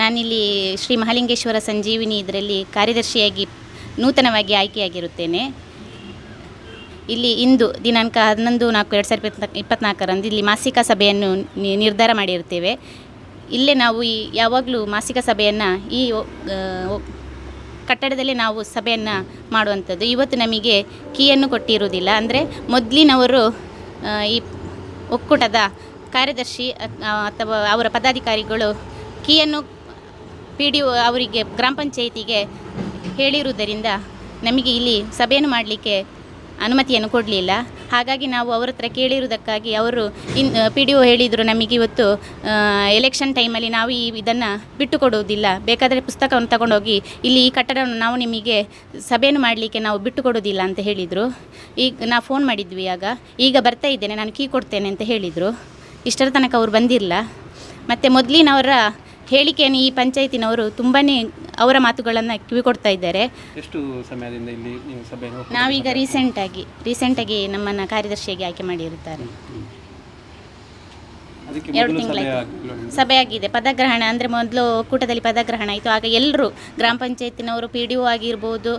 ನಾನಿಲ್ಲಿ ಶ್ರೀ ಮಹಾಲಿಂಗೇಶ್ವರ ಸಂಜೀವಿನಿ ಇದರಲ್ಲಿ ಕಾರ್ಯದರ್ಶಿಯಾಗಿ ನೂತನವಾಗಿ ಆಯ್ಕೆಯಾಗಿರುತ್ತೇನೆ. ಇಲ್ಲಿ ಇಂದು ದಿನಾಂಕ ಹನ್ನೊಂದು ನಾಲ್ಕು ಎರಡು ಸಾವಿರದ ಇಪ್ಪತ್ನಾಲ್ಕು ಇಪ್ಪತ್ತ್ನಾಲ್ಕರಂದು ಇಲ್ಲಿ ಮಾಸಿಕ ಸಭೆಯನ್ನು ನಿರ್ಧಾರ ಮಾಡಿರುತ್ತೇವೆ. ಇಲ್ಲೇ ನಾವು ಈ ಯಾವಾಗಲೂ ಮಾಸಿಕ ಸಭೆಯನ್ನು ಈ ಕಟ್ಟಡದಲ್ಲೇ ನಾವು ಸಭೆಯನ್ನು ಮಾಡುವಂಥದ್ದು. ಇವತ್ತು ನಮಗೆ ಕೀಯನ್ನು ಕೊಟ್ಟಿರುವುದಿಲ್ಲ. ಅಂದರೆ ಮೊದಲಿನವರು ಈ ಒಕ್ಕೂಟದ ಕಾರ್ಯದರ್ಶಿ ಅಥವಾ ಅವರ ಪದಾಧಿಕಾರಿಗಳು ಕೀಯನ್ನು ಪಿ ಡಿ ಒ ಅವರಿಗೆ ಗ್ರಾಮ ಪಂಚಾಯಿತಿಗೆ ಹೇಳಿರುವುದರಿಂದ ನಮಗೆ ಇಲ್ಲಿ ಸಭೆಯನ್ನು ಮಾಡಲಿಕ್ಕೆ ಅನುಮತಿಯನ್ನು ಕೊಡಲಿಲ್ಲ. ಹಾಗಾಗಿ ನಾವು ಅವರ ಹತ್ರ ಕೇಳಿರುವುದಕ್ಕಾಗಿ ಅವರು ಇನ್ ಪಿ ಡಿ ಒ ಹೇಳಿದರು ನಮಗೆ ಇವತ್ತು ಎಲೆಕ್ಷನ್ ಟೈಮಲ್ಲಿ ನಾವು ಈ ಇದನ್ನು ಬಿಟ್ಟು ಕೊಡುವುದಿಲ್ಲ ಬೇಕಾದರೆ ಪುಸ್ತಕವನ್ನು ತಗೊಂಡೋಗಿ ಇಲ್ಲಿ ಈ ಕಟ್ಟಡವನ್ನು ನಾವು ನಿಮಗೆ ಸಭೆಯನ್ನು ಮಾಡಲಿಕ್ಕೆ ನಾವು ಬಿಟ್ಟು ಕೊಡುವುದಿಲ್ಲ ಅಂತ ಹೇಳಿದರು. ಈಗ ನಾವು ಫೋನ್ ಮಾಡಿದ್ವಿ ಆಗ. ಈಗ ಬರ್ತಾ ಇದ್ದೇನೆ, ನಾನು ಕೀ ಕೊಡ್ತೇನೆ ಅಂತ ಹೇಳಿದರು. ಇಷ್ಟರ ತನಕ ಅವರು ಬಂದಿಲ್ಲ. ಮತ್ತು ಮೊದಲಿನವರ ಹೇಳಿಕೆಯನ್ನು ಈ ಪಂಚಾಯತಿನವರು ತುಂಬಾ ಅವರ ಮಾತುಗಳನ್ನು ಕಿವಿಕೊಡ್ತಾ ಇದ್ದಾರೆ. ಎಷ್ಟು ಸಮಯದಿಂದ ಇಲ್ಲಿ ನೀವು ಸಭೆ ನಾವೀಗ ರೀಸೆಂಟಾಗಿ ರೀಸೆಂಟಾಗಿ ನಮ್ಮನ್ನು ಕಾರ್ಯದರ್ಶಿಯಾಗಿ ಆಯ್ಕೆ ಮಾಡಿರುತ್ತಾರೆ. ಎರಡು ತಿಂಗಳಾಯಿತು. ಸಭೆ ಆಗಿದೆ ಪದಗ್ರಹಣ ಅಂದರೆ ಮೊದಲು ಕೂಟದಲ್ಲಿ ಪದಗ್ರಹಣ ಆಯಿತು. ಆಗ ಎಲ್ಲರೂ ಗ್ರಾಮ ಪಂಚಾಯತಿನವರು ಪಿ ಡಿ ಒ ಆಗಿರ್ಬೋದು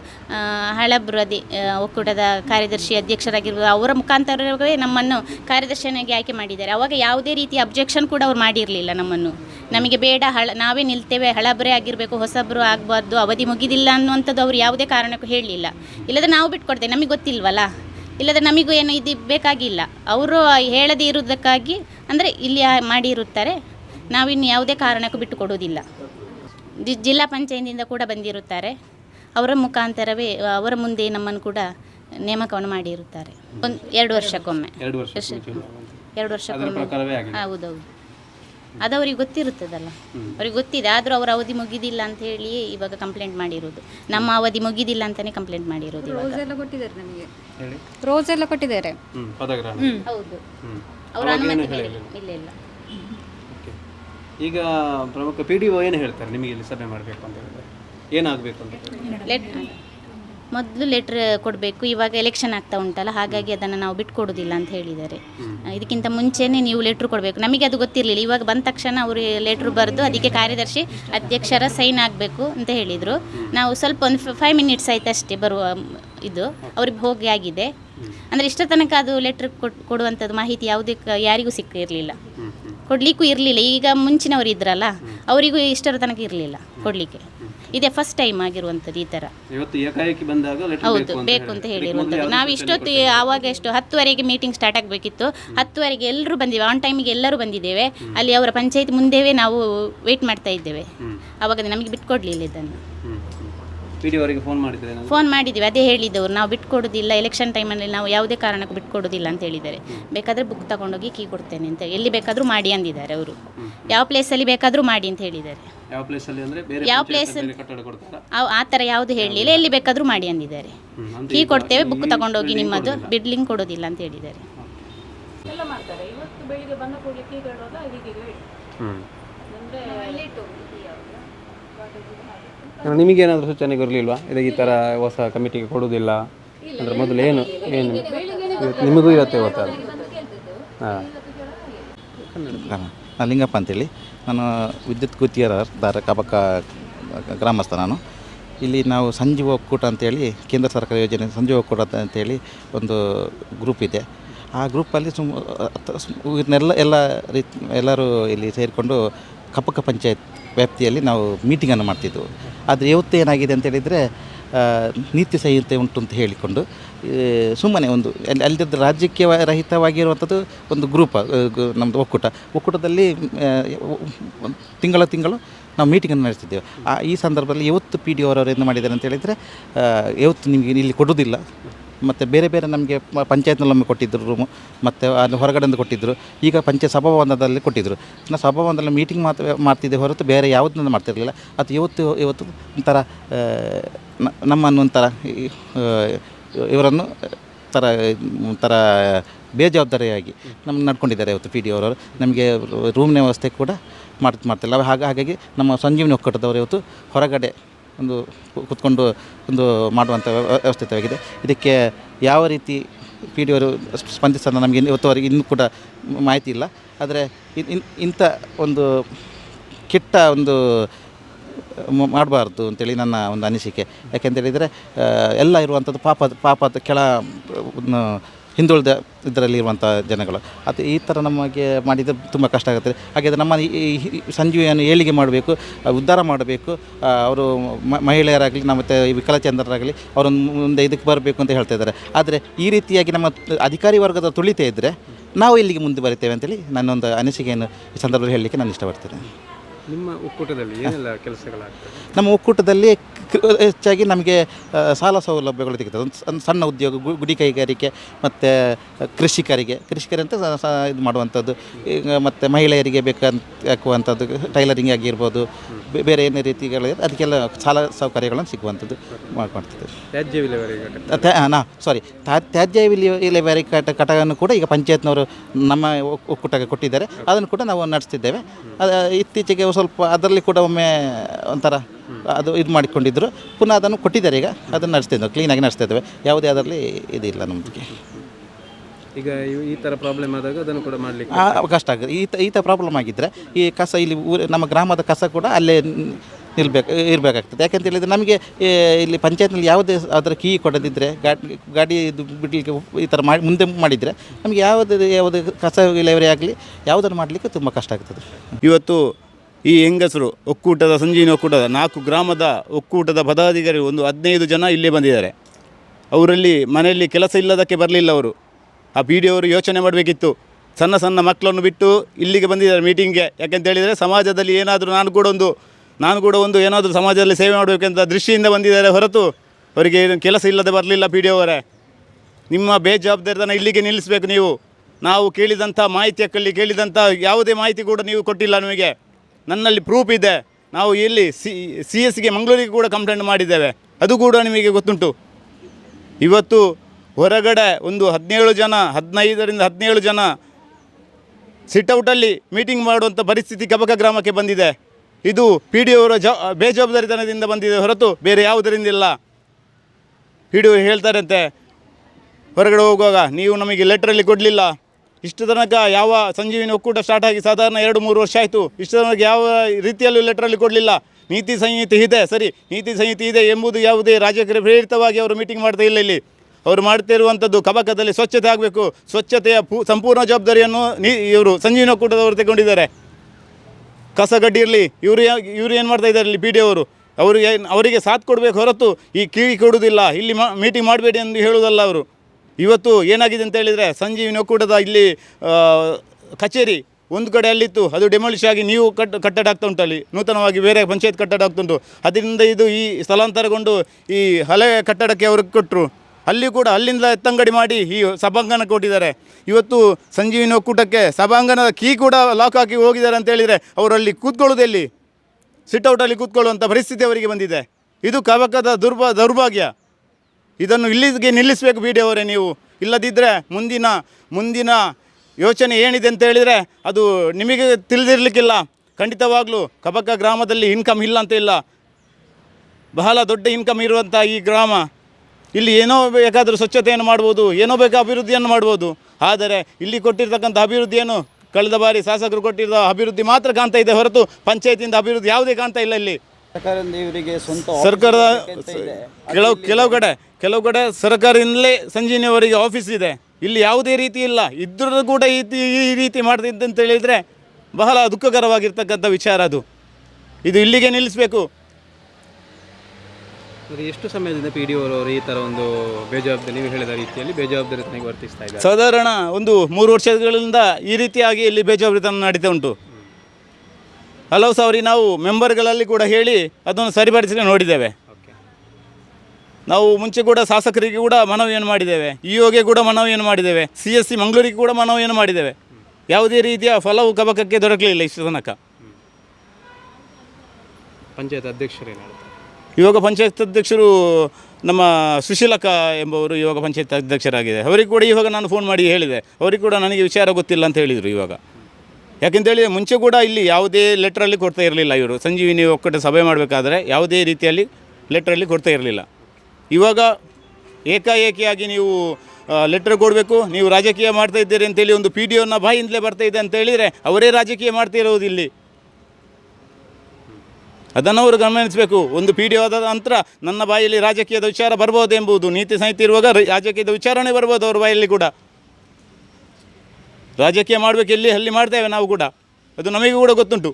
ಹಳಬ್ರು ಅದೇ ಒಕ್ಕೂಟದ ಕಾರ್ಯದರ್ಶಿ ಅಧ್ಯಕ್ಷರಾಗಿರ್ಬೋದು ಅವರ ಮುಖಾಂತರವೇ ನಮ್ಮನ್ನು ಕಾರ್ಯದರ್ಶಿಯನ್ನಾಗಿ ಆಯ್ಕೆ ಮಾಡಿದ್ದಾರೆ. ಅವಾಗ ಯಾವುದೇ ರೀತಿ ಅಬ್ಜೆಕ್ಷನ್ ಕೂಡ ಅವ್ರು ಮಾಡಿರಲಿಲ್ಲ ನಮ್ಮನ್ನು. ನಮಗೆ ಬೇಡ ಹಳ ನಾವೇ ನಿಲ್ತೇವೆ ಹಳಬರೇ ಆಗಿರಬೇಕು ಹೊಸಬ್ರು ಆಗಬಾರ್ದು ಅವಧಿ ಮುಗಿದಿಲ್ಲ ಅನ್ನುವಂಥದ್ದು ಅವರು ಯಾವುದೇ ಕಾರಣಕ್ಕೂ ಹೇಳಲಿಲ್ಲ. ಇಲ್ಲದ್ರೆ ನಾವು ಬಿಟ್ಕೊಡ್ತೇವೆ ನಮಗೆ ಗೊತ್ತಿಲ್ವಲ್ಲ? ಇಲ್ಲದ್ರೆ ನಮಗೂ ಏನು ಇದು ಬೇಕಾಗಿಲ್ಲ. ಅವರು ಹೇಳದೇ ಇರುವುದಕ್ಕಾಗಿ ಅಂದರೆ ಇಲ್ಲಿ ಮಾಡಿರುತ್ತಾರೆ ಮಾಡಿರುತ್ತಾರೆ ನಾವಿನ್ನು ಯಾವುದೇ ಕಾರಣಕ್ಕೂ ಬಿಟ್ಟು ಕೊಡುವುದಿಲ್ಲ. ಜಿ- ಜಿಲ್ಲಾ ಪಂಚಾಯತಿಯಿಂದ ಕೂಡ ಬಂದಿರುತ್ತಾರೆ. ಅವರ ಮುಖಾಂತರವೇ ಅವರ ಮುಂದೆ ನಮ್ಮನ್ನು ಕೂಡ ನೇಮಕವನ್ನು ಮಾಡಿರುತ್ತಾರೆ. ಒಂದು ಎರಡು ವರ್ಷಕ್ಕೊಮ್ಮೆ. ಎರಡು ವರ್ಷಕ್ಕೊಮ್ಮೆ ಹೌದೌದು. ಅದು ಅವ್ರಿಗೆ ಗೊತ್ತಿರುತ್ತದಲ್ಲ. ಅವ್ರಿಗೆ ಗೊತ್ತಿದೆ ಆದರೂ ಅವರ ಅವಧಿ ಮುಗಿದಿಲ್ಲ ಅಂತ ಹೇಳಿ ಇವಾಗ ಕಂಪ್ಲೇಂಟ್ ಮಾಡಿರೋದು. ನಮ್ಮ ಅವಧಿ ಮುಗಿದಿಲ್ಲ ಅಂತಾನೆ ಕಂಪ್ಲೇಂಟ್ ಮಾಡಿರೋದು ರೋಸ್ ಎಲ್ಲ ಕೊಟ್ಟಿದ್ದಾರೆ ನಮಗೆ. ಹೇಳಿ. ರೋಸ್ ಎಲ್ಲ ಕೊಟ್ಟಿದ್ದಾರೆ. ಹ್ಮ್ ಹೌದು. ಅವರ ಅನುಮತಿ ಇಲ್ಲ ಇಲ್ಲ ಈಗ ಪ್ರಮುಖ ಪಿ ಡಿ ಒ ಏನು ಹೇಳ್ತಾರೆ ನಿಮಗೆ ಇಲ್ಲಿ ಸಭೆ ಮಾಡಬೇಕು ಅಂತ ಹೇಳಿದ್ರೆ? ಏನಾಗಬೇಕು ಅಂತ ಲೆಟ್ ಮೊದಲು ಲೆಟ್ರ್ ಕೊಡಬೇಕು ಇವಾಗ ಎಲೆಕ್ಷನ್ ಆಗ್ತಾ ಉಂಟಲ್ಲ ಹಾಗಾಗಿ ಅದನ್ನು ನಾವು ಬಿಟ್ಕೊಡೋದಿಲ್ಲ ಅಂತ ಹೇಳಿದ್ದಾರೆ. ಇದಕ್ಕಿಂತ ಮುಂಚೆನೇ ನೀವು ಲೆಟ್ರ್ ಕೊಡಬೇಕು. ನಮಗೆ ಅದು ಗೊತ್ತಿರಲಿಲ್ಲ. ಇವಾಗ ಬಂದ ತಕ್ಷಣ ಅವರು ಲೆಟ್ರ್ ಬರೆದು ಅದಕ್ಕೆ ಕಾರ್ಯದರ್ಶಿ ಅಧ್ಯಕ್ಷರ ಸೈನ್ ಆಗಬೇಕು ಅಂತ ಹೇಳಿದರು. ನಾವು ಸ್ವಲ್ಪ ಒಂದು ಫೈವ್ ಮಿನಿಟ್ಸ್ ಆಯ್ತು ಅಷ್ಟೇ ಬರುವ ಇದು. ಅವ್ರಿಗೆ ಹೋಗಿ ಆಗಿದೆ. ಅಂದರೆ ಇಷ್ಟ ತನಕ ಅದು ಲೆಟ್ರ್ ಕೊಡುವಂಥದ್ದು ಮಾಹಿತಿ ಯಾವುದೇ ಯಾರಿಗೂ ಸಿಕ್ಕಿರಲಿಲ್ಲ. ಕೊಡಲಿಕ್ಕೂ ಇರಲಿಲ್ಲ. ಈಗ ಮುಂಚಿನವರು ಇದ್ರಲ್ಲ ಅವರಿಗೂ ಇಷ್ಟರ ತನಕ ಇರಲಿಲ್ಲ ಕೊಡಲಿಕ್ಕೆ. ಇದೇ ಫಸ್ಟ್ ಟೈಮ್ ಆಗಿರುವಂಥದ್ದು ಈ ಥರ. ಇವತ್ತು ಏಕಾಏಕಿ ಬಂದಾಗ ಲೆಟರ್ ಹೌದು ಬೇಕು ಅಂತ ಹೇಳಿರುವಂಥದ್ದು. ನಾವು ಇಷ್ಟೊತ್ತು ಆವಾಗ ಎಷ್ಟು ಹತ್ತುವರೆಗೆ ಮೀಟಿಂಗ್ ಸ್ಟಾರ್ಟ್ ಆಗಬೇಕಿತ್ತು. ಹತ್ತುವರೆಗೆ ಎಲ್ಲರೂ ಬಂದಿವೆ. ಆನ್ ಟೈಮಿಗೆ ಎಲ್ಲರೂ ಬಂದಿದ್ದೇವೆ. ಅಲ್ಲಿ ಅವರ ಪಂಚಾಯತ್ ಮುಂದೆವೇ ನಾವು ವೇಟ್ ಮಾಡ್ತಾ ಇದ್ದೇವೆ. ಆವಾಗ ನಮಗೆ ಬಿಟ್ಕೊಡ್ಲಿಲ್ಲ ಇದನ್ನು. ಹ್ಮ್ ಪಿ ಡಿ ಅವರಿಗೆ ಫೋನ್ ಮಾಡಿದ್ರೆ ನಾನು? ಫೋನ್ ಮಾಡಿದ್ದೀವಿ. ಅದೇ ಹೇಳಿದವರು ನಾವು ಬಿಟ್ಕೊಡೋದಿಲ್ಲ. ಎಲೆಕ್ಷನ್ ಟೈಮಲ್ಲಿ ನಾವು ಯಾವುದೇ ಕಾರಣಕ್ಕೂ ಬಿಟ್ಕೊಡೋದಿಲ್ಲ ಅಂತ ಹೇಳಿದ್ದಾರೆ. ಬೇಕಾದರೆ ಬುಕ್ ತಗೊಂಡೋಗಿ ಕೀ ಕೊಡ್ತೇನೆ ಅಂತ. ಎಲ್ಲಿ ಬೇಕಾದರೂ ಮಾಡಿ ಅಂದಿದ್ದಾರೆ ಅವರು. ಯಾವ ಪ್ಲೇಸಲ್ಲಿ ಬೇಕಾದರೂ ಮಾಡಿ ಅಂತ ಹೇಳಿದ್ದಾರೆ. ಯಾವ ಪ್ಲೇಸ್ ಅಲ್ಲಿ ಅಂದ್ರೆ ಬೇರೆ ಯಾವ ಪ್ಲೇಸ್ ಕಟ್ಟಡ ಕೊಡ್ತಾರಾ? ಆ- ಆ ಥರ ಯಾವುದು ಹೇಳಲಿಲ್ಲ ಎಲ್ಲಿ ಬೇಕಾದರೂ ಮಾಡಿ ಅಂದಿದ್ದಾರೆ. ಕೀ ಕೊಡ್ತೇವೆ ಬುಕ್ ಈ ತಗೊಂಡೋಗಿ ನಿಮ್ಮದು ಕೊಡೋದಿಲ್ಲ. ಬಿಡ್ಲಿಂಗ್ ಕೊಡೋದಿಲ್ಲ ಅಂತ ಹೇಳಿದ್ದಾರೆ. ಎಲ್ಲ ಮಾಡ್ತಾರೆ. ಇವತ್ತು ಬೆಳಿಗ್ಗೆ ಬಂದ ಕೂಡಲೇ ಕೀ ಕೊಡುವಾಗ ಹೀಗೆ ಹೇಳಿ. ಅಂದರೆ ನಿಮಗೆ ಏನಾದರೂ ಸೂಚನೆ ಬರಲಿಲ್ವಾ ಇದು ಈ ಥರ ಹೊಸ ಕಮಿಟಿಗೆ ಕೊಡುವುದಿಲ್ಲ. ಅಂದ್ರೆ ಮೊದಲು ಏನು ಏನು ನಿಮಗೂ ಇವತ್ತೇ ಗೊತ್ತಾಗ ಹಾಂ. ನಾನು ಲಿಂಗಪ್ಪ ಅಂತೇಳಿ. ನಾನು ವಿದ್ಯುತ್ ಕುತಿಯರ ದಾರ ಕಬಕ ಗ್ರಾಮಸ್ಥ ನಾನು. ಇಲ್ಲಿ ನಾವು ಸಂಜೀವ ಒಕ್ಕೂಟ ಅಂತೇಳಿ, ಕೇಂದ್ರ ಸರ್ಕಾರ ಯೋಜನೆ ಸಂಜೀವ ಒಕ್ಕೂಟ ಅಂತ- ಅಂತೇಳಿ ಒಂದು ಗ್ರೂಪ್ ಇದೆ. ಆ ಗ್ರೂಪಲ್ಲಿ ಸುಮ್ ಇದನ್ನೆಲ್ಲ ಎಲ್ಲ ರೀತಿ, ಎಲ್ಲರೂ ಇಲ್ಲಿ ಸೇರಿಕೊಂಡು ಕಪಕ ಪಂಚಾಯತ್ ವ್ಯಾಪ್ತಿಯಲ್ಲಿ ನಾವು ಮೀಟಿಂಗನ್ನು ಮಾಡ್ತಿದ್ದೆವು ಆದರೆ ಇವತ್ತು ಏನಾಗಿದೆ ಅಂತ ಹೇಳಿದರೆ ನೀತಿ ಸಂಹಿತೆ ಉಂಟು ಅಂತ ಹೇಳಿಕೊಂಡು ಸುಮ್ಮನೆ ಒಂದು, ಅಲ್ಲಿ ಅಲ್ಲಿದ್ದ ರಾಜ್ಯಕ್ಕೆ ರಹಿತವಾಗಿರುವಂಥದ್ದು ಒಂದು ಗ್ರೂಪ್ ನಮ್ಮದು ಒಕ್ಕೂಟ. ಒಕ್ಕೂಟದಲ್ಲಿ ತಿಂಗಳ ತಿಂಗಳು ನಾವು ಮೀಟಿಂಗನ್ನು ನಡೆಸ್ತಿದ್ದೇವೆ. ಆ, ಈ ಸಂದರ್ಭದಲ್ಲಿ ಯಾವತ್ತು ಪಿ ಡಿ ಅವರವರು ಏನು ಮಾಡಿದ್ದಾರೆ ಅಂತ ಹೇಳಿದರೆ ಯಾವತ್ತು ನಿಮಗೆ ಇಲ್ಲಿ ಕೊಡೋದಿಲ್ಲ ಮತ್ತು ಬೇರೆ ಬೇರೆ ನಮಗೆ ಪಂಚಾಯತ್ನಲ್ಲಿ ಒಮ್ಮೆ ಕೊಟ್ಟಿದ್ದರು ರೂಮು ಮತ್ತು ಅಲ್ಲಿ ಹೊರಗಡೆಯಿಂದ ಕೊಟ್ಟಿದ್ದರು ಈಗ ಪಂಚಾಯತ್ ಸಭಾಭವನದಲ್ಲಿ ಕೊಟ್ಟಿದ್ದರು ನಾವು ಸಭಾಭವನದಲ್ಲಿ ಮೀಟಿಂಗ್ ಮಾತ್ರ ಮಾಡ್ತಿದ್ದೆ ಹೊರತು ಬೇರೆ ಯಾವುದನ್ನು ಮಾಡ್ತಿರಲಿಲ್ಲ. ಅದು ಇವತ್ತು ಇವತ್ತು ಒಂಥರ ನಮ್ಮನ್ನು ಒಂಥರ ಇವರನ್ನು ಥರ ಒಂಥರ ಬೇಜವಾಬ್ದಾರಿಯಾಗಿ ನಮ್ಮ ನಡ್ಕೊಂಡಿದ್ದಾರೆ ಇವತ್ತು ಪಿ ಡಿ ಅವರವರು. ನಮಗೆ ರೂಮ್ನ ವ್ಯವಸ್ಥೆ ಕೂಡ ಮಾಡ್, ಮಾಡ್ತಿಲ್ಲ. ಹಾಗೆ, ಹಾಗಾಗಿ ನಮ್ಮ ಸಂಜೀವನಿ ಒಕ್ಕೂಟದವರು ಇವತ್ತು ಹೊರಗಡೆ ಒಂದು ಕೂತ್ಕೊಂಡು ಒಂದು ಮಾಡುವಂಥ ವ್ಯವ- ವ್ಯವಸ್ಥಿತವಾಗಿದೆ ಇದಕ್ಕೆ ಯಾವ ರೀತಿ ಪಿ ಡಿ ಅವರು ಸ್ಪಂದಿಸೋದು ನಮಗೆ ಇವತ್ತುವರೆಗೆ ಇನ್ನೂ ಕೂಡ ಮಾಹಿತಿ ಇಲ್ಲ. ಆದರೆ ಇಂಥ ಒಂದು ಕೆಟ್ಟ ಒಂದು ಮಾಡಬಾರ್ದು ಅಂತೇಳಿ ನನ್ನ ಒಂದು ಅನಿಸಿಕೆ. ಯಾಕೆಂತೇಳಿದರೆ ಎಲ್ಲ ಇರುವಂಥದ್ದು ಪಾಪ, ಪಾಪದ ಕೆಳ ಹಿಂದುಳಿದ ಇದರಲ್ಲಿ ಇರುವಂಥ ಜನಗಳು. ಅದು ಈ ಥರ ನಮಗೆ ಮಾಡಿದರೆ ತುಂಬ ಕಷ್ಟ ಆಗುತ್ತೆ. ಹಾಗೆ ನಮ್ಮ ಈ ಸಂಜೀವಿಯನ್ನು ಏಳಿಗೆ ಮಾಡಬೇಕು, ಉದ್ಧಾರ ಮಾಡಬೇಕು. ಅವರು ಮಹಿಳೆಯರಾಗಲಿ, ನಮ್ಮ ವಿಕಲಚಂದ್ರರಾಗಲಿ, ಅವರು ಮುಂದೆ ಇದಕ್ಕೆ ಬರಬೇಕು ಅಂತ ಹೇಳ್ತಾ ಇದ್ದಾರೆ. ಆದರೆ ಈ ರೀತಿಯಾಗಿ ನಮ್ಮ ಅಧಿಕಾರಿ ವರ್ಗದ ತುಳಿತ ಇದ್ದರೆ ನಾವು ಇಲ್ಲಿಗೆ ಮುಂದೆ ಬರ್ತೇವೆ ಅಂತೇಳಿ ನನ್ನೊಂದು ಅನಿಸಿಕೆಯನ್ನು ಈ ಸಂದರ್ಭದಲ್ಲಿ ಹೇಳಲಿಕ್ಕೆ ನಾನು ಇಷ್ಟಪಡ್ತೇನೆ. ನಿಮ್ಮ ಒಕ್ಕೂಟದಲ್ಲಿ ಏನೆಲ್ಲ ಕೆಲಸಗಳಾಗ್ತದೆ? ನಮ್ಮ ಒಕ್ಕೂಟದಲ್ಲಿ ಹೆಚ್ಚಾಗಿ ನಮಗೆ ಸಾಲ ಸೌಲಭ್ಯಗಳು ಸಿಗ್ತದೆ. ಒಂದು ಸಣ್ಣ- ಉದ್ಯೋಗ ಗುಡಿ ಕೈಗಾರಿಕೆ ಮತ್ತು ಕೃಷಿಕರಿಗೆ. ಕೃಷಿಕರಿ ಅಂತ ಸ- ಇದು ಮಾಡುವಂಥದ್ದು. ಈಗ ಮತ್ತು ಮಹಿಳೆಯರಿಗೆ ಬೇಕಂತ ಹಾಕುವಂಥದ್ದು ಟೈಲರಿಂಗ್ ಆಗಿರ್ಬೋದು ಬೇರೆ ಏನೇ ರೀತಿಗಳಿದೆ ಅದಕ್ಕೆಲ್ಲ ಸಾಲ ಸೌಕರ್ಯಗಳನ್ನು ಸಿಗುವಂಥದ್ದು ಮಾಡ್- ಮಾಡ್ತಿದ್ದೇವೆ ತ್ಯಾಜ್ಯ ವಿಲೇವಾರಿ ನಾ ಸಾರಿ ತ್ಯಾಜ್ಯ ವಿಲಿ ವಿಲೇವಾರಿ ಕಟ ಕಟಕವನ್ನು ಕೂಡ ಈಗ ಪಂಚಾಯತ್ನವರು ನಮ್ಮ ಒಕ್- ಒಕ್ಕೂಟಕ್ಕೆ ಕೊಟ್ಟಿದ್ದಾರೆ. ಅದನ್ನು ಕೂಡ ನಾವು ನಡೆಸ್ತಿದ್ದೇವೆ. ಅದು ಇತ್ತೀಚೆಗೆ ಸ್ವಲ್ಪ ಅದರಲ್ಲಿ ಕೂಡ ಒಮ್ಮೆ ಒಂಥರ ಅದು ಇದು ಮಾಡಿಕೊಂಡಿದ್ದರು ಪುನಃ ಅದನ್ನು ಕೊಟ್ಟಿದ್ದಾರೆ ಈಗ. ಅದನ್ನು ನಡೆಸ್ತಿದ್ದೇವೆ ಕ್ಲೀನಾಗಿ ನಡೆಸ್ತಾ ಇದ್ದೇವೆ. ಯಾವುದೇ ಅದರಲ್ಲಿ ಇದಿಲ್ಲ ನಮಗೆ. ಈಗ ಈ ಥರ ಪ್ರಾಬ್ಲಮ್ ಆದಾಗ ಅದನ್ನು ಕೂಡ ಮಾಡಲಿಕ್ಕೆ ಆ, ಕಷ್ಟ ಆಗುತ್ತೆ ಈ ತ ಈ ಥರ ಪ್ರಾಬ್ಲಮ್ ಆಗಿದ್ದರೆ ಈ ಕಸ ಇಲ್ಲಿ ಊರು ನಮ್ಮ ಗ್ರಾಮದ ಕಸ ಕೂಡ ಅಲ್ಲೇ ನಿಲ್ಬೇಕು ಇರಬೇಕಾಗ್ತದೆ. ಯಾಕಂತ ಹೇಳಿದರೆ ನಮಗೆ ಇಲ್ಲಿ ಪಂಚಾಯತ್ನಲ್ಲಿ ಯಾವುದೇ ಅದರ ಕೀ ಕೊಡದಿದ್ದರೆ ಗಾಡಿ ಗಾಡಿ ಇದು ಬಿಡಲಿಕ್ಕೆ ಈ ಥರ ಮಾಡಿ ಮುಂದೆ ಮಾಡಿದರೆ ನಮಗೆ ಯಾವುದೇ ಯಾವುದೇ ಕಸ ವಿಲೇವರಿ ಆಗಲಿ ಯಾವುದನ್ನು ಮಾಡಲಿಕ್ಕೆ ತುಂಬ ಕಷ್ಟ ಆಗ್ತದೆ. ಇವತ್ತು ಈ ಹೆಂಗಸರು, ಒಕ್ಕೂಟದ, ಸಂಜೀವಿನಿ ಒಕ್ಕೂಟದ, ನಾಲ್ಕು ಗ್ರಾಮದ ಒಕ್ಕೂಟದ ಪದಾಧಿಕಾರಿ ಒಂದು ಹದಿನೈದು ಜನ ಇಲ್ಲೇ ಬಂದಿದ್ದಾರೆ. ಅವರಲ್ಲಿ ಮನೆಯಲ್ಲಿ ಕೆಲಸ ಇಲ್ಲದಕ್ಕೆ ಬರಲಿಲ್ಲ ಅವರು. ಆ ಪಿ ಡಿ ಅವರು ಯೋಚನೆ ಮಾಡಬೇಕಿತ್ತು. ಸಣ್ಣ ಸಣ್ಣ ಮಕ್ಕಳನ್ನು ಬಿಟ್ಟು ಇಲ್ಲಿಗೆ ಬಂದಿದ್ದಾರೆ ಮೀಟಿಂಗ್ಗೆ. ಯಾಕೆಂತ ಹೇಳಿದರೆ ಸಮಾಜದಲ್ಲಿ ಏನಾದರೂ ನಾನು ಕೂಡ ಒಂದು, ನಾನು ಕೂಡ ಒಂದು ಏನಾದರೂ ಸಮಾಜದಲ್ಲಿ ಸೇವೆ ಮಾಡಬೇಕೆಂತ ದೃಷ್ಟಿಯಿಂದ ಬಂದಿದ್ದಾರೆ ಹೊರತು ಅವರಿಗೆ ಏನು ಕೆಲಸ ಇಲ್ಲದೆ ಬರಲಿಲ್ಲ ಪಿ ಡಿ ಅವರೇ. ನಿಮ್ಮ ಬೇಜವಾಬ್ದಾರಿತನ ಇಲ್ಲಿಗೆ ನಿಲ್ಲಿಸಬೇಕು ನೀವು. ನಾವು ಕೇಳಿದಂಥ ಮಾಹಿತಿಯ ಕಲ್ಲಿ ಕೇಳಿದಂಥ ಯಾವುದೇ ಮಾಹಿತಿ ಕೂಡ ನೀವು ಕೊಟ್ಟಿಲ್ಲ ನಮಗೆ. ನನ್ನಲ್ಲಿ ಪ್ರೂಫ್ ಇದೆ. ನಾವು ಎಲ್ಲಿ ಸಿ ಸಿ ಎಸ್ಗೆ ಮಂಗಳೂರಿಗೆ ಕೂಡ ಕಂಪ್ಲೇಂಟ್ ಮಾಡಿದ್ದೇವೆ. ಅದು ಕೂಡ ನಿಮಗೆ ಗೊತ್ತುಂಟು. ಇವತ್ತು ಹೊರಗಡೆ ಒಂದು ಹದಿನೇಳು ಜನ, ಹದಿನೈದರಿಂದ ಹದಿನೇಳು ಜನ ಸಿಟ್ಔಟಲ್ಲಿ ಮೀಟಿಂಗ್ ಮಾಡುವಂಥ ಪರಿಸ್ಥಿತಿ ಕಬಕ ಗ್ರಾಮಕ್ಕೆ ಬಂದಿದೆ. ಇದು ಪಿ ಡಿ ಅವರ ಜ, ಬೇಜವಾಬ್ದಾರಿತನದಿಂದ ಬಂದಿದೆ ಹೊರತು ಬೇರೆ ಯಾವುದರಿಂದ ಇಲ್ಲ. ಪಿ ಡಿ ಹೇಳ್ತಾರಂತೆ, ಹೊರಗಡೆ ಹೋಗುವಾಗ ನೀವು ನಮಗೆ ಲೆಟ್ರಲ್ಲಿ ಕೊಡಲಿಲ್ಲ. ಇಷ್ಟು ತನಕ ಯಾವ ಸಂಜೀವಿನಿ ಒಕ್ಕೂಟ ಸ್ಟಾರ್ಟ್ ಆಗಿ ಸಾಧಾರಣ ಎರಡು ಮೂರು ವರ್ಷ ಆಯಿತು. ಇಷ್ಟು ತನಕ ಯಾವ ರೀತಿಯಲ್ಲೂ ಲೆಟ್ರಲ್ಲಿ ಕೊಡಲಿಲ್ಲ. ನೀತಿ ಸಂಹಿತೆ ಇದೆ, ಸರಿ. ನೀತಿ ಸಂಹಿತೆ ಇದೆ ಎಂಬುದು ಯಾವುದೇ ರಾಜಕೀಯ ಪ್ರೇರಿತವಾಗಿ ಅವರು ಮೀಟಿಂಗ್ ಮಾಡ್ತಾ ಇಲ್ಲ ಇಲ್ಲಿ. ಅವರು ಮಾಡ್ತಿರುವಂಥದ್ದು ಕಬಕದಲ್ಲಿ ಸ್ವಚ್ಛತೆ ಆಗಬೇಕು. ಸ್ವಚ್ಛತೆಯ ಪೂ, ಸಂಪೂರ್ಣ ಜವಾಬ್ದಾರಿಯನ್ನು ನೀ, ಇವರು ಸಂಜೀವಿನ ಒಕ್ಕೂಟದವರು ತಗೊಂಡಿದ್ದಾರೆ. ಕಸ ಗಡ್ಡಿ ಇರಲಿ, ಇವರು ಇವರು ಏನು ಮಾಡ್ತಾ ಇದ್ದಾರೆ ಇಲ್ಲಿ ಪಿ ಡಿ ಅವರು? ಅವರಿಗೆ ಅವರಿಗೆ ಸಾಥ್ ಕೊಡಬೇಕು ಹೊರತು ಈ ಕಿವಿ ಕೊಡುವುದಿಲ್ಲ. ಇಲ್ಲಿ ಮೀಟಿಂಗ್ ಮಾಡಬೇಡಿ ಎಂದು ಹೇಳುವುದಲ್ಲ ಅವರು. ಇವತ್ತು ಏನಾಗಿದೆ ಅಂತ ಹೇಳಿದರೆ ಸಂಜೀವಿನಿ ಒಕ್ಕೂಟದ ಇಲ್ಲಿ ಕಚೇರಿ ಒಂದು ಕಡೆ ಅಲ್ಲಿತ್ತು. ಅದು ಡೆಮಾಲಿಷ್ ಆಗಿ ನೀವು ಕಟ್ಟ ಕಟ್ಟಡ ಆಗ್ತಾ ಉಂಟು ಅಲ್ಲಿ. ನೂತನವಾಗಿ ಬೇರೆ ಪಂಚಾಯತ್ ಕಟ್ಟಡ ಆಗ್ತುಂಟು ಅದರಿಂದ ಇದು ಈ ಸ್ಥಳಾಂತರಗೊಂಡು ಈ ಹಳೆ ಕಟ್ಟಡಕ್ಕೆ ಅವ್ರಿಗೆ ಕೊಟ್ಟರು ಅಲ್ಲಿ ಕೂಡ ಅಲ್ಲಿಂದ ಎತ್ತಂಗಡಿ ಮಾಡಿ ಈ ಸಭಾಂಗಣ ಕೊಟ್ಟಿದ್ದಾರೆ. ಇವತ್ತು ಸಂಜೀವಿನ ಒಕ್ಕೂಟಕ್ಕೆ ಸಭಾಂಗಣದ ಕೀ ಕೂಡ ಲಾಕ್ ಹಾಕಿ ಹೋಗಿದ್ದಾರೆ ಅಂತ ಹೇಳಿದರೆ ಅವರಲ್ಲಿ ಕೂತ್ಕೊಳ್ಳೋದೆಲ್ಲಿ ಸಿಟ್ಔಟಲ್ಲಿ ಕೂತ್ಕೊಳ್ಳುವಂಥ ಪರಿಸ್ಥಿತಿ ಅವರಿಗೆ ಬಂದಿದೆ. ಇದು ಕಬಕದ ದುರ್ಭ ದೌರ್ಭಾಗ್ಯ. ಇದನ್ನು ಇಲ್ಲಿಗೆ ನಿಲ್ಲಿಸಬೇಕು ಬಿ ಡಿ ಅವರೇ ನೀವು. ಇಲ್ಲದಿದ್ದರೆ ಮುಂದಿನ ಮುಂದಿನ ಯೋಚನೆ ಏನಿದೆ ಅಂತ ಹೇಳಿದರೆ ಅದು ನಿಮಗೆ ತಿಳಿದಿರಲಿಕ್ಕಿಲ್ಲ. ಖಂಡಿತವಾಗಲೂ ಕಬಕ ಗ್ರಾಮದಲ್ಲಿ ಇನ್ಕಮ್ ಇಲ್ಲ ಅಂತ ಇಲ್ಲ. ಬಹಳ ದೊಡ್ಡ ಇನ್ಕಮ್ ಇರುವಂಥ ಈ ಗ್ರಾಮ. ಇಲ್ಲಿ ಏನೋ ಬೇಕಾದರೂ ಸ್ವಚ್ಛತೆಯನ್ನು ಮಾಡ್ಬೋದು ಏನೋ ಬೇಕಾ ಅಭಿವೃದ್ಧಿಯನ್ನು ಮಾಡ್ಬೋದು. ಆದರೆ ಇಲ್ಲಿ ಕೊಟ್ಟಿರ್ತಕ್ಕಂಥ ಅಭಿವೃದ್ಧಿಯನ್ನು ಕಳೆದ ಬಾರಿ ಶಾಸಕರು ಕೊಟ್ಟಿರೋ ಅಭಿವೃದ್ಧಿ ಮಾತ್ರ ಕಾಣ್ತಾ ಇದೆ ಹೊರತು ಪಂಚಾಯತಿಯಿಂದ ಅಭಿವೃದ್ಧಿ ಯಾವುದೇ ಕಾಣ್ತಾ ಇಲ್ಲ ಇಲ್ಲಿ. ಸರ್ಕಾರದಿಂದ ಇವರಿಗೆ ಸ್ವಂತ ಸರ್ಕಾರದ. ಕೆಲವು ಕೆಲವು ಕಡೆ ಕೆಲವು ಕಡೆ ಸರ್ಕಾರದಿಂದಲೇ ಸಂಜೀವಿನಿ ಅವರಿಗೆ ಆಫೀಸ್ ಇದೆ. ಇಲ್ಲಿ ಯಾವುದೇ ರೀತಿ ಇಲ್ಲ. ಇದ್ರೂ ಕೂಡ ಈ ಈ ರೀತಿ ಮಾಡ್ತಿದ್ದಂತ ಅಂತ ಹೇಳಿದರೆ ಬಹಳ ದುಃಖಕರವಾಗಿರ್ತಕ್ಕಂಥ ವಿಚಾರ ಅದು. ಇದು ಇಲ್ಲಿಗೆ ನಿಲ್ಲಿಸಬೇಕು. ಎಷ್ಟು ಸಮಯದಿಂದ ಪಿ ಡಿ ಅವರು ಈ ಥರ ಒಂದು ಬೇಜವಾಬ್ದಾರಿ ನೀವು ಹೇಳಿದ ರೀತಿಯಲ್ಲಿ ಬೇಜವಾಬ್ದಾರಿತನಾಗಿ ವರ್ತಿಸ್ತಾ ಇದ್ದಾರೆ? ಸಾಧಾರಣ ಒಂದು ಮೂರು ವರ್ಷಗಳಿಂದ ಈ ರೀತಿಯಾಗಿ ಇಲ್ಲಿ ಬೇಜವಾಬ್ದಾರಿತನ ನಡೀತಾ ಉಂಟು. ಹಲವು ಸಾರಿ ನಾವು ಮೆಂಬರ್ಗಳಲ್ಲಿ ಕೂಡ ಹೇಳಿ ಅದನ್ನು ಸರಿಪಡಿಸಿ ನೋಡಿದ್ದೇವೆ. ನಾವು ಮುಂಚೆ ಕೂಡ ಶಾಸಕರಿಗೆ ಕೂಡ ಮನವಿಯನ್ನು ಮಾಡಿದ್ದೇವೆ. ಇಒಗೆ ಒಗೆ ಕೂಡ ಮನವಿಯನ್ನು ಮಾಡಿದ್ದೇವೆ. ಸಿ ಎಸ್ ಸಿ ಮಂಗಳೂರಿಗೆ ಕೂಡ ಮನವಿಯನ್ನು ಮಾಡಿದ್ದೇವೆ. ಯಾವುದೇ ರೀತಿಯ ಫಲವು ಕಬಕಕ್ಕೆ ದೊರಕಲಿಲ್ಲ ಇಷ್ಟು ತನಕ. ಪಂಚಾಯತ್ ಅಧ್ಯಕ್ಷರೇನಾಗುತ್ತೆ ಇವಾಗ ಪಂಚಾಯತ್ ಅಧ್ಯಕ್ಷರು ನಮ್ಮ ಸುಶೀಲಕ ಎಂಬವರು ಇವಾಗ ಪಂಚಾಯತ್ ಅಧ್ಯಕ್ಷರಾಗಿದೆ ಅವರಿಗೆ ಕೂಡ ಇವಾಗ ನಾನು ಫೋನ್ ಮಾಡಿ ಹೇಳಿದೆ. ಅವರಿಗೆ ಕೂಡ ನನಗೆ ವಿಚಾರ ಗೊತ್ತಿಲ್ಲ ಅಂತ ಹೇಳಿದರು ಇವಾಗ. ಯಾಕೆಂತೇಳಿ ಮುಂಚೆ ಕೂಡ ಇಲ್ಲಿ ಯಾವುದೇ ಲೆಟ್ರಲ್ಲಿ ಕೊಡ್ತಾ ಇರಲಿಲ್ಲ ಇವರು. ಸಂಜೀವಿನಿ ಒಕ್ಕೂಟ ಸಭೆ ಮಾಡಬೇಕಾದ್ರೆ ಯಾವುದೇ ರೀತಿಯಲ್ಲಿ ಲೆಟ್ರಲ್ಲಿ ಕೊಡ್ತಾ ಇರಲಿಲ್ಲ. ಇವಾಗ ಏಕಾಏಕಿಯಾಗಿ ನೀವು ಲೆಟ್ರ್ ಕೊಡಬೇಕು, ನೀವು ರಾಜಕೀಯ ಮಾಡ್ತಾ ಇದ್ದೀರಿ ಅಂತೇಳಿ ಒಂದು ಪಿ ಡಿ ಒನ ಬಾಯಿಂದಲೇ ಬರ್ತಾ ಇದೆ ಅಂತ ಹೇಳಿದರೆ ಅವರೇ ರಾಜಕೀಯ ಮಾಡ್ತಾ ಇರೋದು ಇಲ್ಲಿ. ಅದನ್ನು ಅವರು ಗಮನಿಸಬೇಕು. ಒಂದು ಪಿ ಡಿ ಆದ ನಂತರ ನನ್ನ ಬಾಯಲ್ಲಿ ರಾಜಕೀಯದ ವಿಚಾರ ಬರ್ಬೋದು ಎಂಬುದು, ನೀತಿ ಸಂಹಿತೆ ಇರುವಾಗ ರಾಜಕೀಯದ ವಿಚಾರಣೆ ಬರ್ಬೋದು ಅವ್ರ ಬಾಯಲ್ಲಿ ಕೂಡ. ರಾಜಕೀಯ ಮಾಡಬೇಕು ಎಲ್ಲಿ, ಅಲ್ಲಿ ಮಾಡ್ತೇವೆ ನಾವು ಕೂಡ. ಅದು ನಮಗೂ ಕೂಡ ಗೊತ್ತುಂಟು.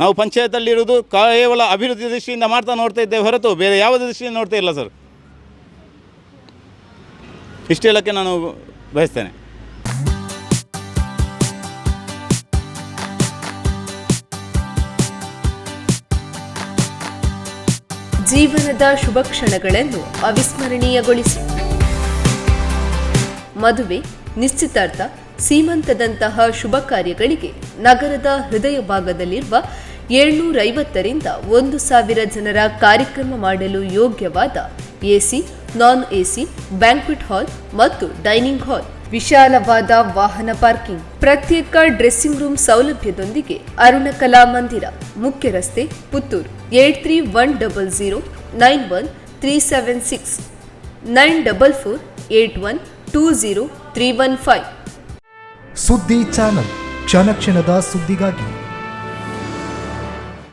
ನಾವು ಪಂಚಾಯತಲ್ಲಿರುವುದು ಕೇವಲ ಅಭಿವೃದ್ಧಿ ದೃಷ್ಟಿಯಿಂದ ಮಾಡ್ತಾ ನೋಡ್ತಾ ಇದ್ದೇವೆ ಹೊರತು ಬೇರೆ ಯಾವ ದೃಷ್ಟಿಯಿಂದ ನೋಡ್ತಾ ಇಲ್ಲ ಸರ್. ಇಷ್ಟು ನಾನು ಬಯಸ್ತೇನೆ. ಜೀವನದ ಶುಭ ಕ್ಷಣಗಳನ್ನು ಅವಿಸ್ಮರಣೀಯಗೊಳಿಸಿ. ಮದುವೆ, ನಿಶ್ಚಿತಾರ್ಥ, ಸೀಮಂತದಂತಹ ಶುಭ ಕಾರ್ಯಗಳಿಗೆ ನಗರದ ಹೃದಯ ಭಾಗದಲ್ಲಿರುವ ಏಳ್ನೂರೈವತ್ತರಿಂದ ಒಂದು ಸಾವಿರ ಜನರ ಕಾರ್ಯಕ್ರಮ ಮಾಡಲು ಯೋಗ್ಯವಾದ AC, non AC, banquet hall ಮತ್ತು ಡೈನಿಂಗ್ ಹಾಲ್, ವಿಶಾಲವಾದ ವಾಹನ ಪಾರ್ಕಿಂಗ್, ಪ್ರತ್ಯೇಕ ಡ್ರೆಸ್ಸಿಂಗ್ ರೂಮ್ ಸೌಲಭ್ಯದೊಂದಿಗೆ ಅರುಣ ಕಲಾ ಮಂದಿರ, ಮುಖ್ಯ ರಸ್ತೆ, Puttur, eight three one double zero nine one three seven six nine double four eight one two zero three one five. ಸುದ್ದಿ ಚಾನಲ್ ಕ್ಷಣ ಕ್ಷಣದ ಸುದ್ದಿಗಾಗಿ